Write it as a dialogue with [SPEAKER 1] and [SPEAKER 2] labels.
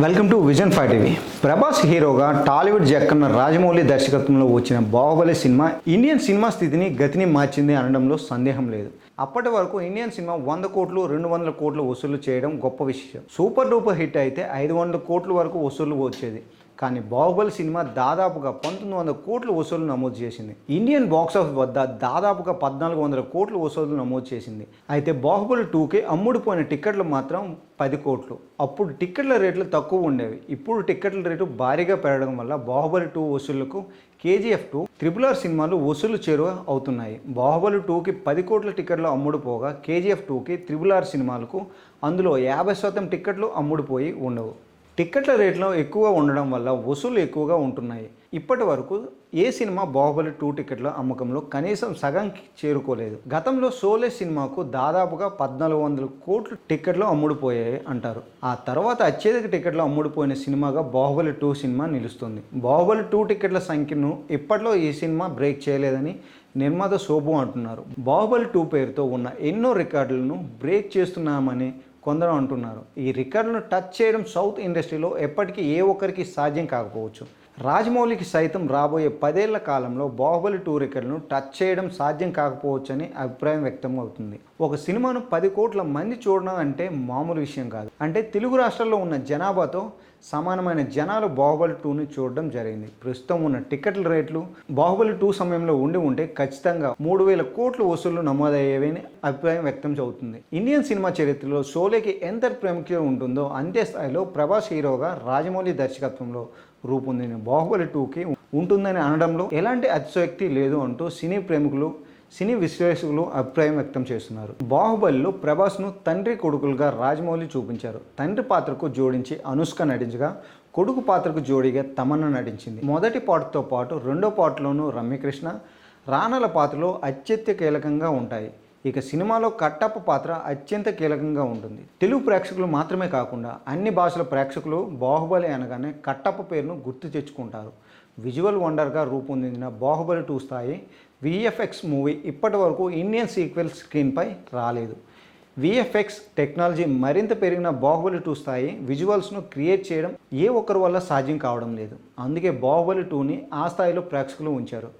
[SPEAKER 1] Welcome to Vision five TV. Prabhas హీరోగా Tollywood Jakkanna Rajamouli దర్శకత్వంలో వచ్చిన బాహుబలి సినిమా ఇండియన్ సినిమా స్థితిని గతిని మార్చింది అనడంలో సందేహం లేదు. అప్పటి వరకు ఇండియన్ సినిమా వంద కోట్లు రెండు వందల కోట్లు వసూలు చేయడం గొప్ప విషయం సూపర్ డూపర్ హిట్ అయితే ఐదు వందల కోట్ల వరకు వసూలు వచ్చేది. కానీ బాహుబలి సినిమా దాదాపుగా పంతొమ్మిది వందల కోట్ల వసూలు నమోదు చేసింది. ఇండియన్ బాక్స్ ఆఫీస్ వద్ద దాదాపుగా పద్నాలుగు వందల కోట్ల వసూలు నమోదు చేసింది. అయితే బాహుబలి టూకి అమ్ముడుపోయిన టిక్కెట్లు మాత్రం పది కోట్లు. అప్పుడు టిక్కెట్ల రేట్లు తక్కువ ఉండేవి. ఇప్పుడు టిక్కెట్ల రేటు భారీగా పెరగడం వల్ల బాహుబలి టూ వసూళ్ళకు కేజీఎఫ్ టూ త్రిపుల్ ఆర్ సినిమాలు వసూలు చేరువ అవుతున్నాయి. బాహుబలి టూకి పది కోట్ల టిక్కెట్లు అమ్ముడుపోగా కేజీఎఫ్ టూకి త్రిపుల్ ఆర్ సినిమాలకు అందులో యాభై శాతం టిక్కెట్లు అమ్ముడుపోయి ఉండవు. టిక్కెట్ల రేట్లు ఎక్కువగా ఉండడం వల్ల వసూలు ఎక్కువగా ఉంటున్నాయి. ఇప్పటి వరకు ఏ సినిమా బాహుబలి టూ టికెట్ల అమ్మకంలో కనీసం సగంకి చేరుకోలేదు. గతంలో సోలే సినిమాకు దాదాపుగా పద్నాలుగు వందల కోట్లు టిక్కెట్లు అమ్ముడుపోయాయి అంటారు. ఆ తర్వాత అత్యధిక టికెట్లు అమ్ముడుపోయిన సినిమాగా బాహుబలి టూ సినిమా నిలుస్తుంది. బాహుబలి టూ టికెట్ల సంఖ్యను ఇప్పట్లో ఈ సినిమా బ్రేక్ చేయలేదని నిర్మాత శోభు అంటున్నారు. బాహుబలి టూ పేరుతో ఉన్న ఎన్నో రికార్డులను బ్రేక్ చేస్తున్నామని కొందరు అంటున్నారు. ఈ రికార్డును టచ్ చేయడం సౌత్ ఇండస్ట్రీలో ఎప్పటికీ ఏ ఒక్కరికి సాధ్యం కాకపోవచ్చు. రాజమౌళికి సైతం రాబోయే పదేళ్ళ కాలంలో బాహుబలి టూ రికార్డులను టచ్ చేయడం సాధ్యం కాకపోవచ్చని అభిప్రాయం వ్యక్తం అవుతుంది. ఒక సినిమాను పది కోట్ల మంది చూడడం అంటే మామూలు విషయం కాదు. అంటే తెలుగు రాష్ట్రాల్లో ఉన్న జనాభాతో సమానమైన జనాలు బాహుబలి టూని చూడడం జరిగింది. ప్రస్తుతం ఉన్న టికెట్ల రేట్లు బాహుబలి టూ సమయంలో ఉండి ఉంటే ఖచ్చితంగా మూడు వేల కోట్ల వసూళ్ళు నమోదయ్యేవని అభిప్రాయం వ్యక్తం అవుతుంది ఇండియన్ సినిమా చరిత్రలో షోలేకి ఎంత ప్రాముఖ్యత ఉంటుందో అంతే స్థాయిలో ప్రభాస్ హీరోగా రాజమౌళి దర్శకత్వంలో రూపొందిన బాహుబలి టూకి ఉంటుందని అనడంలో ఎలాంటి అతిశయోక్తి లేదు అంటూ సినీ ప్రేమికులు సినీ విశ్లేషకులు అభిప్రాయం వ్యక్తం చేస్తున్నారు. బాహుబలిలో ప్రభాస్ను తండ్రి కొడుకులుగా రాజమౌళి చూపించారు. తండ్రి పాత్రకు జోడించి అనుష్క నటించగా కొడుకు పాత్రకు జోడిగా తమన్నా నటించింది. మొదటి పాటతో పాటు రెండో పాటలోనూ రమ్యకృష్ణ రాణల పాత్రలో అత్యంత కీలకంగా ఉంటాయి. ఇక సినిమాలో కట్టప్ప పాత్ర అత్యంత కీలకంగా ఉంటుంది. తెలుగు ప్రేక్షకులు మాత్రమే కాకుండా అన్ని భాషల ప్రేక్షకులు బాహుబలి అనగానే కట్టప్ప పేరును గుర్తు తెచ్చుకుంటారు. విజువల్ వండర్గా రూపొందించిన బాహుబలి టూ స్థాయి విఎఫ్ఎక్స్ మూవీ ఇప్పటి వరకు ఇండియన్ సీక్వెల్ స్క్రీన్పై రాలేదు. విఎఫ్ఎక్స్ టెక్నాలజీ మరింత పెరిగిన బాహుబలి టూ స్థాయి విజువల్స్ను క్రియేట్ చేయడం ఏ ఒక్కరి వల్ల సాధ్యం కావడం లేదు. అందుకే బాహుబలి టూని ఆ స్థాయిలో ప్రేక్షకులు ఉంచారు.